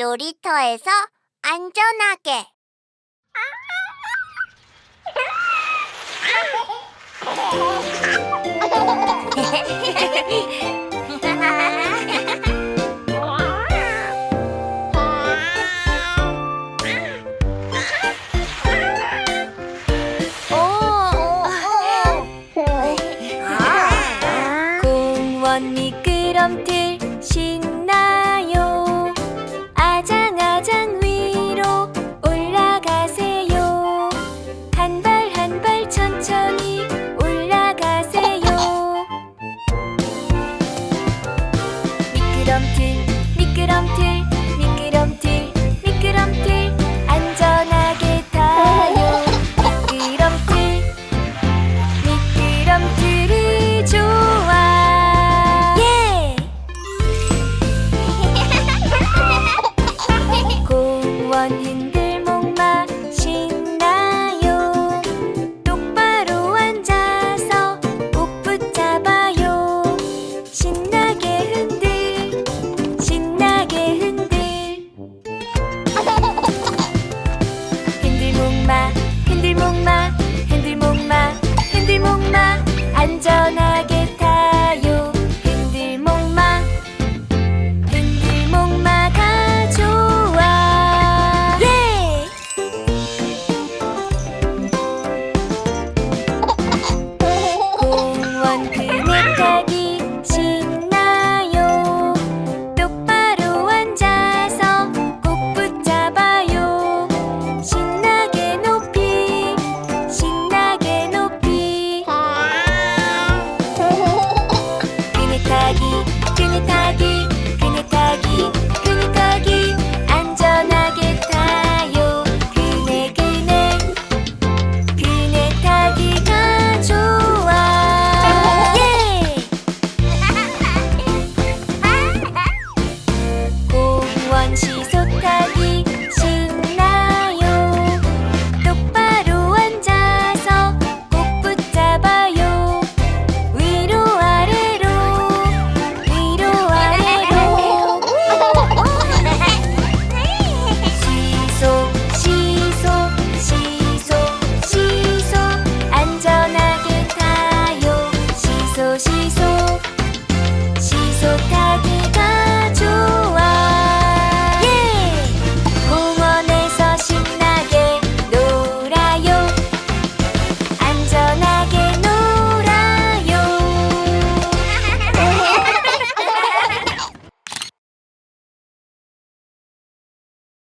놀이터에서 안전하게. 크기, 그네 타기 그네 타기 안전하게 타요. 그네 그네. 그네 타기가 좋아. 예! 시소